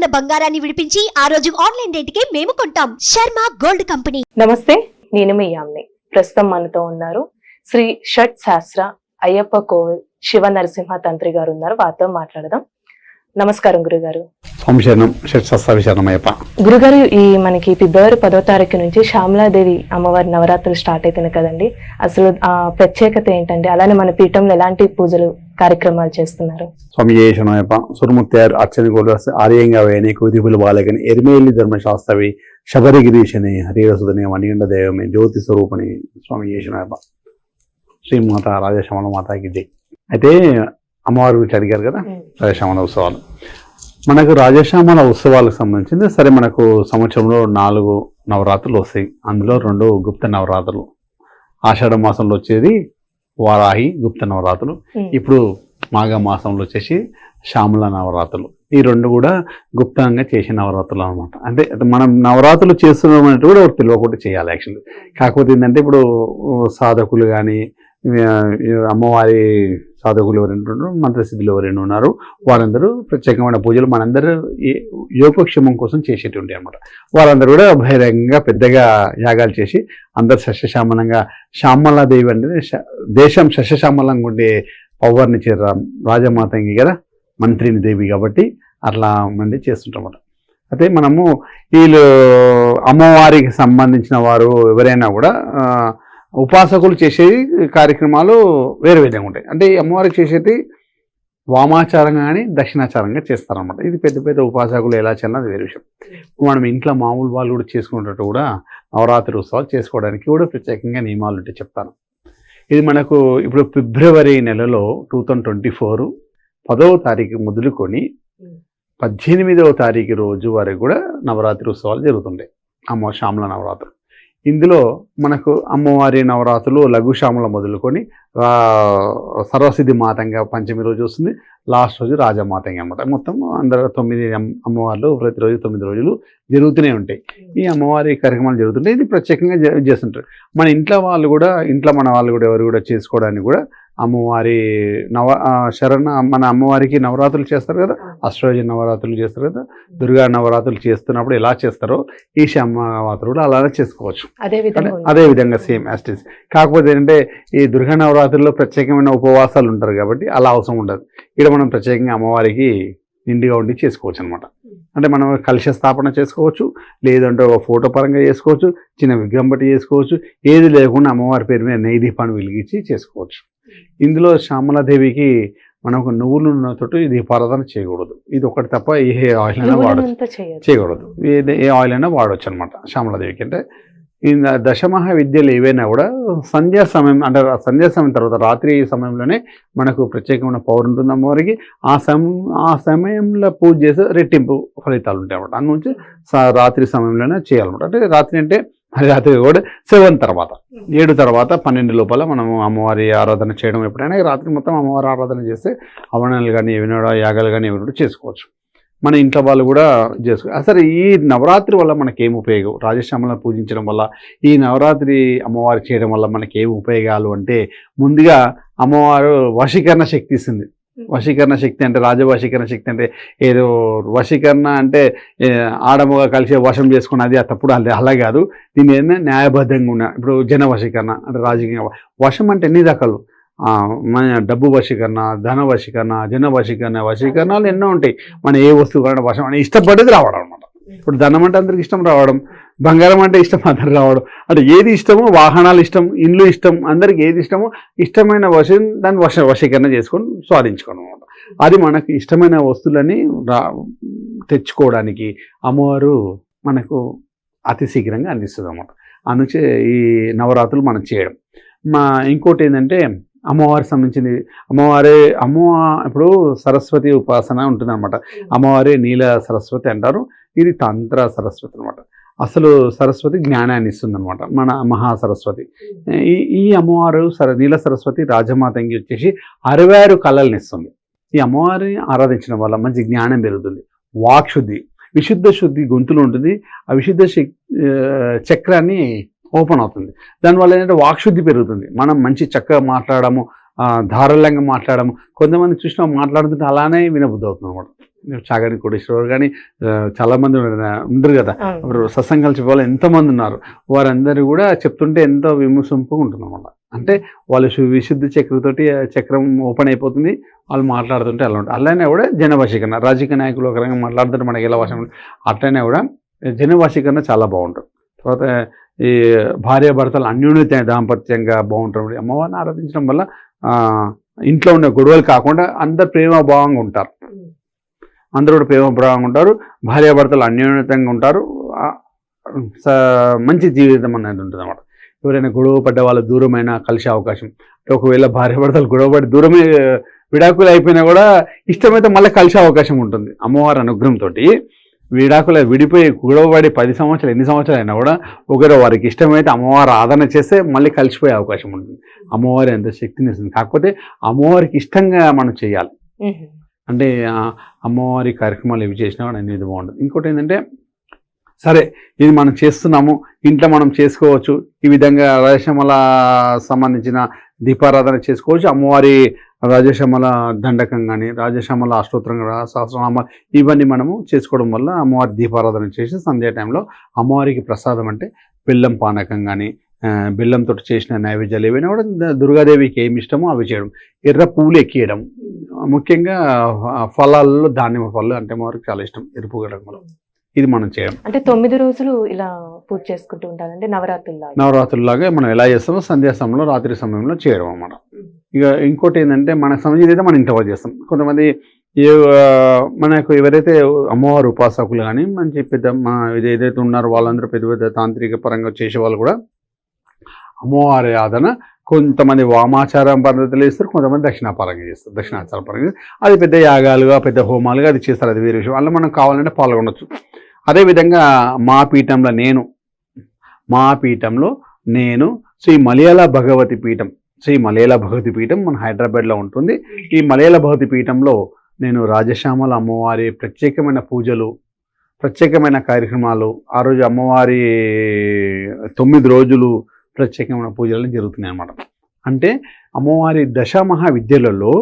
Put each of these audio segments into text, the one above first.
ఉన్న బంగారాన్ని విడిపించి ఆ రోజు ఆన్లైన్ రేటుకే మేము కొంటాం. Sharma gold company. నమస్తే నేను మీ యామ్ని. ప్రస్తుతం మనతో ఉన్నారు శ్రీ షట్ శాస్త్ర అయ్యప్ప కోవిల్ శివ నరసింహ తంత్రి గారు ఉన్నారు. వారితో మాట్లాడదాం. నమస్కారం గురుగారు. గురుగారు ఈ మనకి ఫిబ్రవరి పదో తారీఖు నుంచి శ్యామలాదేవి అమ్మవారి నవరాత్రులు స్టార్ట్ అవుతున్నాయి కదండి. అసలు ఆ ప్రత్యేకత ఏంటంటే అలానే మన పీఠంలో ఎలాంటి పూజలు కార్యక్రమాలు చేస్తున్నారు. స్వామి జయశనమయ్యప్ప సురముత్యారు ఆర్యంగా వేయని కుదిపులు బాలకని ఎరిమేలి ధర్మశాస్త్రవి శబరిగిరీశని హరిరసుదని మణిగండ దేవమే జ్యోతి స్వరూపని స్వామి జయశనమయ్యప్ప శ్రీమాత రాజశ్యామల మాతాకి జై. అయితే అమ్మవారి గురించి అడిగారు కదా రాజశ్యామల ఉత్సవాలు. మనకు రాజశ్యామల ఉత్సవాలకు సంబంధించింది సరే మనకు సంవత్సరంలో నాలుగు నవరాత్రులు వస్తాయి. అందులో రెండు గుప్త నవరాత్రులు. ఆషాఢ మాసంలో వచ్చేది వారాహి గుప్త నవరాత్రులు. ఇప్పుడు మాఘ మాసంలో వచ్చేసి శ్యామల నవరాత్రులు. ఈ రెండు కూడా గుప్తంగా చేసే నవరాత్రులు అనమాట అంటే మనం నవరాత్రులు చేస్తున్నాం అంటే కూడా ఒకటి తెలియకుండా చేయాలి యాక్చువల్లీ. కాకపోతే ఏంటంటే ఇప్పుడు సాధకులు కానీ అమ్మవారి సాధకులు ఎవరైనా ఉన్నారు మంత్రసిద్ధులు ఎవరైనా ఉన్నారు వారందరూ ప్రత్యేకమైన పూజలు మనందరూ యోగక్షేమం కోసం చేసేటువంటి అనమాట వారందరూ కూడా బహిరంగంగా పెద్దగా యాగాలు చేసి అందరు సస్యశ్యామలంగా శ్యామలాదేవి అంటే దేశం సస్యశ్యామలంగా ఉండే పవర్ని చేర రాజమాతంగి కదా మంత్రిని దేవి కాబట్టి అట్లా మంది చేస్తుంటాం అయితే మనము వీళ్ళు అమ్మవారికి సంబంధించిన వారు ఎవరైనా కూడా ఉపాసకులు చేసే కార్యక్రమాలు వేరే విధంగా ఉంటాయి. అంటే ఈ అమ్మవారికి చేసేది వామాచారంగా కానీ దక్షిణాచారంగా చేస్తారన్నమాట. ఇది పెద్ద పెద్ద ఉపాసకులు ఎలా చేయాలన్నది వేరే విషయం. మనం ఇంట్లో మామూలు వాళ్ళు కూడా చేసుకునేటట్టు కూడా నవరాత్రి ఉత్సవాలు చేసుకోవడానికి కూడా ప్రత్యేకంగా నియమాలు ఉంటే చెప్తాను. ఇది మనకు ఇప్పుడు ఫిబ్రవరి నెలలో టూ థౌజండ్ ట్వంటీ ఫోర్ పదవ తారీఖు మొదలుకొని పద్దెనిమిదవ తారీఖు రోజు వరకు కూడా నవరాత్రి ఉత్సవాలు జరుగుతుంటాయి. అమ్మ శ్యామల నవరాత్రులు ఇందులో మనకు అమ్మవారి నవరాత్రులు లఘుశాముల మొదలుకొని రా సరస్వతి మాతంగా పంచమి రోజు వస్తుంది. లాస్ట్ రోజు రాజమాతంగా అన్నమాట. మొత్తం అందరూ తొమ్మిది అమ్మవార్లు ప్రతిరోజు తొమ్మిది రోజులు జరుగుతూనే ఉంటాయి. ఈ అమ్మవారి కార్యక్రమాలు జరుగుతుంటాయి ఇది ప్రత్యేకంగా చేస్తుంటారు. మన ఇంట్లో వాళ్ళు కూడా ఇంట్లో మన వాళ్ళు కూడా ఎవరు కూడా చేసుకోవడానికి కూడా అమ్మవారి నవ శరణ మన అమ్మవారికి నవరాత్రులు చేస్తారు కదా? అష్టరోజు నవరాత్రులు చేస్తారు కదా? దుర్గా నవరాత్రులు చేస్తున్నప్పుడు ఎలా చేస్తారో ఈ నవరాత్రులు కూడా అలానే చేసుకోవచ్చు. అదే విధంగా ఉంది. అదే విధంగా సేమ్ యాస్టిస్ కాకపోతే ఏంటంటే ఈ దుర్గా నవరాత్రుల్లో ప్రత్యేకమైన ఉపవాసాలు ఉంటారు కాబట్టి అలా అవసరం ఉండదు. ఇక్కడ మనం ప్రత్యేకంగా అమ్మవారికి నిండుగా ఉండి చేసుకోవచ్చు అనమాట అంటే మనం కలశ స్థాపన చేసుకోవచ్చు లేదంటే ఒక ఫోటో పరంగా చేసుకోవచ్చు చిన్న విగ్రహం బట్టి చేసుకోవచ్చు ఏది లేకుండా అమ్మవారి పేరు మీద నెయ్యి దీపాన్ని వెలిగించి చేసుకోవచ్చు. ఇందులో శ్యామలాదేవికి మనం ఒక నువ్వులు ఉన్నతోటి ఈ దీపారాధన చేయకూడదు. ఇది ఒకటి తప్ప ఏ ఆయిల్ అయినా వాడచ్చు. చేయకూడదు. ఏ ఆయిల్ అయినా వాడవచ్చు అనమాట శ్యామలాదేవికి. అంటే ఈ దశమహ విద్యలు ఏవైనా కూడా సంధ్యా సమయం అంటే సంధ్యా సమయం తర్వాత రాత్రి సమయంలోనే మనకు ప్రత్యేకమైన పవర్ ఉంటుంది అమ్మవారికి ఆ సమయం ఆ సమయంలో పూజ చేసే రెట్టింపు ఫలితాలు ఉంటాయి అన్నమాట స- రాత్రి సమయంలోనే చేయాలన్నమాట. అంటే రాత్రి అంటే రాత్రి కూడా సెవెన్ తర్వాత. ఏడు తర్వాత పన్నెండు లోపల మనము అమ్మవారి ఆరాధన చేయడం ఎప్పుడైనా రాత్రి మొత్తం అమ్మవారి ఆరాధన చేస్తే హవనాలు కానీ ఏమైనా యాగాలు కానీ ఏమైనా చేసుకోవచ్చు. మన ఇంట్లో వాళ్ళు కూడా చేసుకో అసలు ఈ నవరాత్రి వల్ల మనకి ఉపయోగం? రాజశ్యామలను పూజించడం వల్ల ఈ నవరాత్రి అమ్మవారి చేయడం వల్ల మనకి ఉపయోగాలు అంటే ముందుగా అమ్మవారు వశీకరణ శక్తి ఇస్తుంది. వశీకరణ శక్తి అంటే రాజవశీకరణ శక్తి అంటే ఏదో వశీకరణ అంటే ఆడమగ కలిసి వశం చేసుకున్నది అది తప్పుడు అది అలా కాదు. దీని ఏంటంటే న్యాయబద్ధంగా ఉన్న ఇప్పుడు జన వశీకరణ అంటే రాజకీయ వశం అంటే ఎన్ని రకాలు? మన డబ్బు వశీకరణ ధన వశీకరణ జన వశీకరణ వశీకరణలు ఎన్నో ఉంటాయి. మన ఏ వస్తువు కానీ వశం అని ఇష్టపడేది రావడం ఇప్పుడు ధనం అంటే అందరికి ఇష్టం రావడం బంగారం అంటే ఇష్టం అందరికి రావడం. అంటే ఏది ఇష్టమో వాహనాలు ఇష్టం ఇండ్లు ఇష్టం అందరికి ఏది ఇష్టమో ఇష్టమైన వశ దాన్ని వశ వశీకరణ చేసుకొని స్వాధించుకోవడం అనమాట అది మనకు ఇష్టమైన వస్తువులని రా తెచ్చుకోవడానికి అమ్మవారు మనకు అతి శీఘ్రంగా అందిస్తుంది అన్నమాట. అందుచే ఈ నవరాత్రులు మనం చేయడం. మా ఇంకోటి ఏంటంటే అమ్మవారికి సంబంధించింది అమ్మవారి అమ్మ ఇప్పుడు సరస్వతి ఉపాసన ఉంటుంది అనమాట అమ్మవారి నీల సరస్వతి అంటారు. ఇది తంత్ర సరస్వతి అనమాట అసలు సరస్వతి జ్ఞానాన్ని ఇస్తుంది అనమాట మన మహా సరస్వతి ఈ ఈ అమ్మవారు సర నీల సరస్వతి రాజమాతంగి వచ్చేసి అరవై ఆరు కళల్ని ఇస్తుంది. ఈ అమ్మవారిని ఆరాధించడం వల్ల మంచి జ్ఞానం పెరుగుతుంది. వాక్శుద్ధి విశుద్ధ శుద్ధి గొంతులో ఉంటుంది. ఆ విశుద్ధ చక్రాన్ని ఓపెన్ అవుతుంది. దానివల్ల ఏంటంటే వాక్శుద్ధి పెరుగుతుంది. మనం మంచి చక్కగా మాట్లాడము ధారాళంగా మాట్లాడము. కొంతమంది చూసినా మాట్లాడుతుంటే అలానే వినబుద్ధి అవుతుంది అనమాట చాగని కోటేశ్వరరావు కానీ ఆ, చాలా మంది ఉన్నారు- ఉండరు కదా. ఇప్పుడు సత్సంగాలు చెప్పే ఎంతమంది ఉన్నారు. వారందరూ కూడా చెప్తుంటే ఎంతో విమర్శింపుగా ఉంటుంది అన్నమాట అంటే వాళ్ళు విశుద్ధి చక్రతోటి చక్రం ఓపెన్ అయిపోతుంది. వాళ్ళు మాట్లాడుతుంటే అలా ఉంటుంది. అలానే కూడా జనభాషీకరణ రాజకీయ నాయకులు ఒక రకంగా మాట్లాడుతుంటే మనకి ఎలా భాష అట్లనే కూడా జనభాషీకరణ చాలా బాగుంటుంది. తర్వాత ఈ భార్య భర్తలు అన్యోన్యత దాంపత్యంగా బాగుంటుంది. అమ్మవారిని ఆరాధించడం వల్ల ఇంట్లో ఉన్న గొడవలు కాకుండా అందరు ప్రేమ భావంగా ఉంటారు అందరూ కూడా ప్రేమ ఉంటారు. భార్యాభర్తలు అన్యోన్యతంగా ఉంటారు. మంచి జీవితం అనేది ఉంటుంది అన్నమాట ఎవరైనా గొడవ పడ్డ వాళ్ళు దూరమైనా కలిసే అవకాశం. ఒకవేళ భార్యాభర్తలు గొడవపడి దూరమే విడాకులు అయిపోయినా కూడా ఇష్టమైతే మళ్ళీ కలిసే అవకాశం ఉంటుంది. అమ్మవారి అనుగ్రహంతో విడాకులు విడిపోయి గొడవపడి పది సంవత్సరాలు ఎన్ని సంవత్సరాలు అయినా కూడా ఒకరు వారికి ఇష్టమైతే అమ్మవారు ఆదరణ చేస్తే మళ్ళీ కలిసిపోయే అవకాశం ఉంటుంది. అమ్మవారి ఎంత శక్తిని ఇస్తుంది. కాకపోతే అమ్మవారికి ఇష్టంగా మనం చేయాలి. అంటే అమ్మవారి కార్యక్రమాలు ఇవి చేసినా కూడా అనేది బాగుంటుంది ఇంకోటి ఏంటంటే సరే ఇది మనం చేస్తున్నాము ఇంట్లో మనం చేసుకోవచ్చు ఈ విధంగా రాజశమల సంబంధించిన దీపారాధన చేసుకోవచ్చు అమ్మవారి రాజశమల దండకం కానీ రాజశమల అష్టోత్తరం సహస్రనామాలు ఇవన్నీ మనము చేసుకోవడం వల్ల అమ్మవారి దీపారాధన చేసి సంధ్యా టైంలో అమ్మవారికి ప్రసాదం అంటే బెల్లం పానకం కానీ బెల్లంతో చేసిన నైవేద్యాలు ఏవైనా కూడా దుర్గాదేవికి ఏమి ఇష్టమో అవి చేయడం. ఎర్ర పూలు ఎక్కియడం. ముఖ్యంగా ఫలాల్లో దానిమ్మ పళ్ళు అంటే అమ్మవారికి చాలా ఇష్టం ఎరుపు రంగులో. ఇది మనం చేయడం. అంటే తొమ్మిది రోజులు ఇలా పూజ చేసుకుంటూ ఉంటారంటే నవరాత్రులు నవరాత్రులాగా మనం ఎలా చేస్తామో సంధ్యా సమయంలో రాత్రి సమయంలో చేయడం అన్నమాట. ఇక ఇంకోటి ఏంటంటే మన సమయం అయితే మనం ఇంట్లో చేస్తాం. కొంతమంది మనకు ఎవరైతే అమ్మవారు ఉపాసకులు కానీ మంచి పెద్ద మా ఏదైతే ఉన్నారో వాళ్ళందరూ పెద్ద పెద్ద తాంత్రిక పరంగా చేసే వాళ్ళు కూడా అమ్మవారి ఆదరణ కొంతమంది వామాచారం పద్ధతులు చేస్తారు కొంతమంది దక్షిణాపరంగా చేస్తారు. దక్షిణాచార పరంగా అది పెద్ద యాగాలుగా పెద్ద హోమాలుగా అది చేస్తారు. అది వేరే విషయం. అందులో మనం కావాలంటే పాల్గొనొచ్చు. అదేవిధంగా మా పీఠంలో నేను మా పీఠంలో నేను శ్రీ మలయాళ భగవతి పీఠం శ్రీ మలయాళ భగవతి పీఠం మన హైదరాబాద్లో ఉంటుంది. ఈ మలయాళ భగవతి పీఠంలో నేను రాజశ్యామల అమ్మవారి ప్రత్యేకమైన పూజలు ప్రత్యేకమైన కార్యక్రమాలు ఆ రోజు అమ్మవారి తొమ్మిది రోజులు ప్రత్యేకమైన పూజలు జరుగుతున్నాయి అన్నమాట. అంటే అమ్మవారి దశమహా విద్యలలో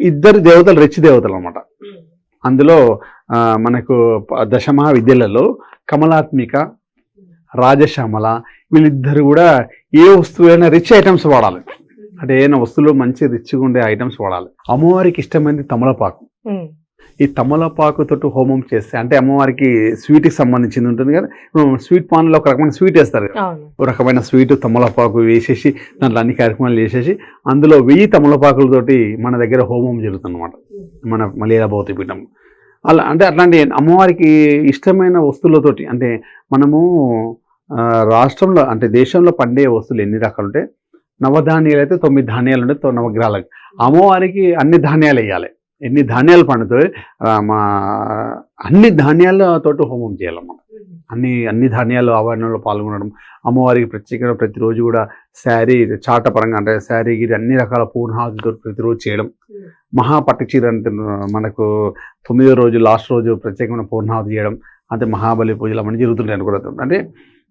ఇద్దరు దేవతలు రెచ్చి దేవతలు అనమాట అందులో మనకు దశమహా విద్యలలో కమలాత్మిక రాజశ్యామల వీళ్ళిద్దరు కూడా ఏ వస్తువైనా రిచ్ ఐటమ్స్ వాడాలి. అంటే ఏదైనా వస్తువులు మంచి రిచ్గా ఉండే ఐటమ్స్ వాడాలి. అమ్మవారికి ఇష్టమైనది తమలపాకు. ఈ తమలపాకుతో హోమం చేస్తే అంటే అమ్మవారికి స్వీట్కి సంబంధించింది ఉంటుంది కదా ఇప్పుడు స్వీట్ పాన్లో ఒక రకమైన స్వీట్ వేస్తారు ఒక రకమైన స్వీట్ తమలపాకు వేసేసి దాంట్లో అన్ని కార్యక్రమాలు చేసేసి అందులో వెయ్యి తమలపాకులతోటి మన దగ్గర హోమం జరుగుతుంది అనమాట మన మలయాళ భౌతిక పీఠం అలా అంటే అట్లాంటి అమ్మవారికి ఇష్టమైన వస్తువులతోటి అంటే మనము రాష్ట్రంలో అంటే దేశంలో పండే వస్తువులు ఎన్ని రకాలు ఉంటాయి నవధాన్యాలు అయితే తొమ్మిది ధాన్యాలు ఉంటాయి నవగ్రహాలకు. అమ్మవారికి అన్ని ధాన్యాలు వేయాలి. ఎన్ని ధాన్యాలు పండుతాయి మా అన్ని ధాన్యాలతోటి హోమం చేయాలన్నమాట. అన్ని అన్ని ధాన్యాలు ఆవరణలో పాల్గొనడం అమ్మవారికి ప్రత్యేకంగా ప్రతిరోజు కూడా శారీ చాట పరంగా అంటే శారీ గిరి అన్ని రకాల పూర్ణాహుతితో ప్రతిరోజు చేయడం. మహాపట్టు చీర అంటే మనకు తొమ్మిదో రోజు లాస్ట్ రోజు ప్రత్యేకమైన పూర్ణాహుతి చేయడం అంటే మహాబలి పూజలు అవన్నీ జరుగుతుంటాయి అనుకోవడం అంటే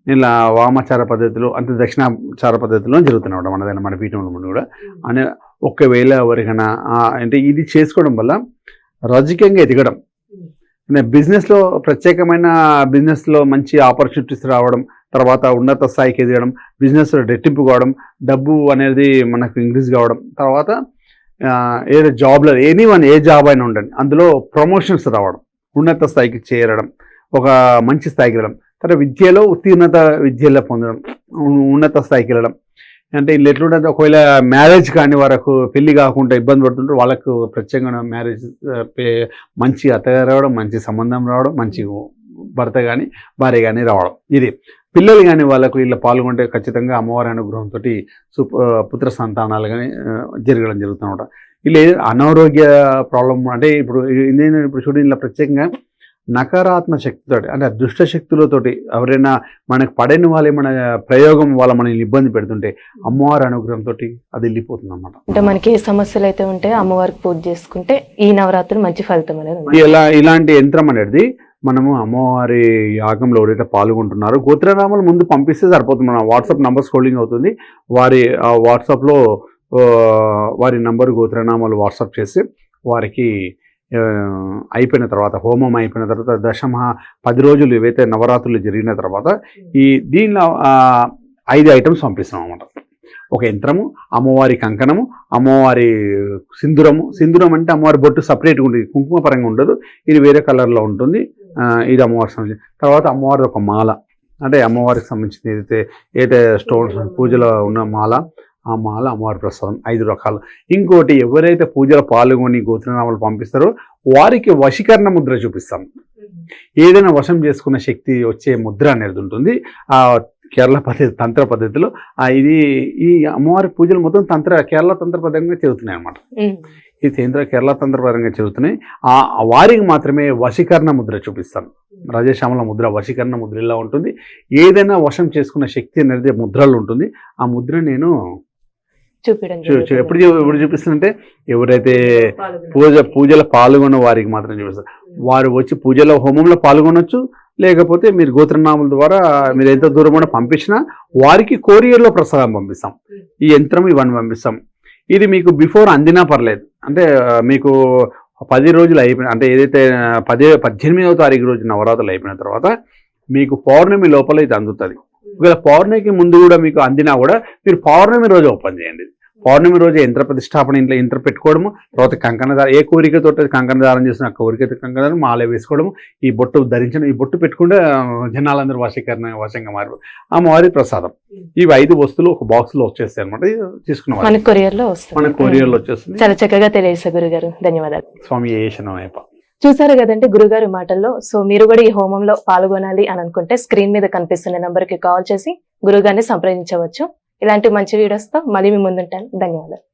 ఇలా వామాచార పద్ధతిలో అంటే దక్షిణాచార పద్ధతిలో జరుగుతున్నాయి మన దగ్గర మన పీఠంలో ముందు కూడా. అనే ఒకవేళ ఎవరికైనా అంటే ఇది చేసుకోవడం వల్ల రాజకీయంగా ఎదగడం. బిజినెస్లో ప్రత్యేకమైన బిజినెస్లో మంచి ఆపర్చునిటీస్ రావడం తర్వాత ఉన్నత స్థాయికి ఎదగడం బిజినెస్లో రెట్టింపు కావడం డబ్బు అనేది మనకు ఇంక్రీజ్ కావడం తర్వాత ఏదో జాబ్లో ఎనీ వన్ ఏ జాబ్ అయినా ఉండండి అందులో ప్రమోషన్స్ రావడం ఉన్నత స్థాయికి చేరడం ఒక మంచి స్థాయికి వెళ్ళడం తర్వాత విద్యలో ఉత్తీర్ణత విద్యలో పొందడం ఉన్నత స్థాయికి వెళ్ళడం. అంటే వీళ్ళు ఎట్లుంటుంది ఒకవేళ మ్యారేజ్ కాని వరకు పెళ్ళి కాకుండా ఇబ్బంది పడుతుంటారు వాళ్ళకు ప్రత్యేకంగా మ్యారేజ్ మంచి అత్తగారు రావడం మంచి సంబంధం రావడం మంచి భర్త కానీ భార్య కానీ రావడం. ఇది పిల్లలు కానీ వాళ్ళకు వీళ్ళు పాల్గొంటే ఖచ్చితంగా అమ్మవారి అనుగ్రహంతో సుప పుత్ర సంతానాలు కానీ జరగడం జరుగుతుందన్నమాట వీళ్ళు అనారోగ్య ప్రాబ్లం అంటే ఇప్పుడు ఇప్పుడు చూడండి ఇలా ప్రత్యేకంగా నకారాత్మక శక్తితో అంటే దుష్ట శక్తులతోటి ఎవరైనా మనకు పడని వాళ్ళే మన ప్రయోగం వాళ్ళ మనల్ని ఇబ్బంది పెడుతుంటే అమ్మవారి అనుగ్రహంతో అది వెళ్ళిపోతుంది అన్నమాట అంటే మనకి ఏ సమస్యలు అయితే ఉంటాయో అమ్మవారికి పూజ చేసుకుంటే ఈ నవరాత్రులు మంచి ఫలితం అనేది. ఇలా ఇలాంటి యంత్రం అనేది మనము అమ్మవారి యాగంలో ఎవరైతే పాల్గొంటున్నారో గోత్రనామాలు ముందు పంపిస్తే సరిపోతుంది. మన వాట్సాప్ నంబర్ స్క్రోలింగ్ అవుతుంది. వారి ఆ వాట్సాప్లో వారి నంబర్ గోత్రనామాలు వాట్సాప్ చేసి వారికి అయిపోయిన తర్వాత హోమం అయిపోయిన తర్వాత దశమ పది రోజులు ఏవైతే నవరాత్రులు జరిగిన తర్వాత ఈ దీనిలో ఐదు ఐటమ్స్ పంపిస్తాం అన్నమాట ఒక యంత్రము అమ్మవారి కంకణము అమ్మవారి సింధూరము. సింధూరం అంటే అమ్మవారి బొట్టు సపరేట్గా ఉంటుంది. కుంకుమ పరంగా ఉండదు. ఇది వేరే కలర్లో ఉంటుంది. ఇది అమ్మవారికి సంబంధించి. తర్వాత అమ్మవారి ఒక మాల. అంటే అమ్మవారికి సంబంధించిన ఏదైతే ఏదైతే స్టోన్స్ పూజలో ఉన్న మాల ఆ మాల అమ్మవారి ప్రసాదం ఐదు రకాలు. ఇంకోటి ఎవరైతే పూజలో పాల్గొని గోత్రనామాలు పంపిస్తారో వారికి వశీకరణ ముద్ర చూపిస్తాం. ఏదైనా వశం చేసుకున్న శక్తి వచ్చే ముద్ర అనేది ఉంటుంది. ఆ కేరళ పద్ధతి తంత్ర పద్ధతిలో ఆ ఇది ఈ అమ్మవారి పూజలు మొత్తం తంత్ర కేరళ తంత్ర పద్ధతిగా జరుగుతున్నాయి అన్నమాట. ఉమ్. ఈ కేంద్ర కేరళ తంత్రపరంగా జరుగుతున్నాయి ఆ వారికి మాత్రమే వశీకరణ ముద్ర చూపిస్తాను రాజశ్యామల ముద్ర వశీకరణ ముద్ర ఇలా ఉంటుంది. ఏదైనా వశం చేసుకున్న శక్తి అనేది ముద్రలు ఉంటుంది. ఆ ముద్ర నేను చూపించడం. ఎప్పుడు ఎప్పుడు చూపిస్తుందంటే ఎవరైతే పూజ పూజలో పాల్గొన్న వారికి మాత్రం చూపిస్తారు. వారు వచ్చి పూజలో హోమంలో పాల్గొనొచ్చు లేకపోతే మీరు గోత్రనామల ద్వారా మీరు ఎంత దూరం కూడా పంపించినా వారికి కొరియర్లో ప్రసాదం పంపిస్తాం. ఈ యంత్రం ఇవన్నీ పంపిస్తాం. ఇది మీకు బిఫోర్ అందినా పర్లేదు. అంటే మీకు పది రోజులు అయిపోయిన అంటే ఏదైతే పదే పద్దెనిమిదవ తారీఖు రోజు నవరాత్రులు అయిపోయిన తర్వాత మీకు పౌర్ణమి లోపల ఇది అందుతుంది. ఒకవేళ పౌర్ణమికి ముందు కూడా మీకు అందినా కూడా మీరు పౌర్ణమి రోజు ఓపెన్ చేయండి. పౌర్ణమి రోజు యంత్ర ప్రతిష్టాపన ఇంట్లో యంత్రం పెట్టుకోవడము తర్వాత కంకణదారం ఏ కోరికతో కంకణదారం చేసిన ఆ కోరికతో కంకణదారం మాల వేసుకోవడము ఈ బొట్టు ధరించడం ఈ బొట్టు పెట్టుకుంటే జనాలందరూ వశీకరణ వశంగా మారు అమ్మవారి ప్రసాదం. ఇవి ఐదు వస్తువులు ఒక బాక్స్లో వచ్చేస్తాయి అనమాట తీసుకున్న మన కొరియర్లో వస్తుంది. మన కొరియర్లో వచ్చేస్తుంది. చాలా చక్కగా తెలియజేశారు గురుగారు. ధన్యవాదాలు. స్వామి ఏషనమేప చూసారు కదండి గురుగారి మాటల్లో? సో మీరు కూడా ఈ హోమంలో పాల్గొనాలి అని అనుకుంటే స్క్రీన్ మీద కనిపిస్తున్న నెంబర్కి కాల్ చేసి గురుగారిని సంప్రదించవచ్చు. ఇలాంటి మంచి వీడియోస్తో మళ్ళీ మీ ముందుంటాను. ధన్యవాదాలు.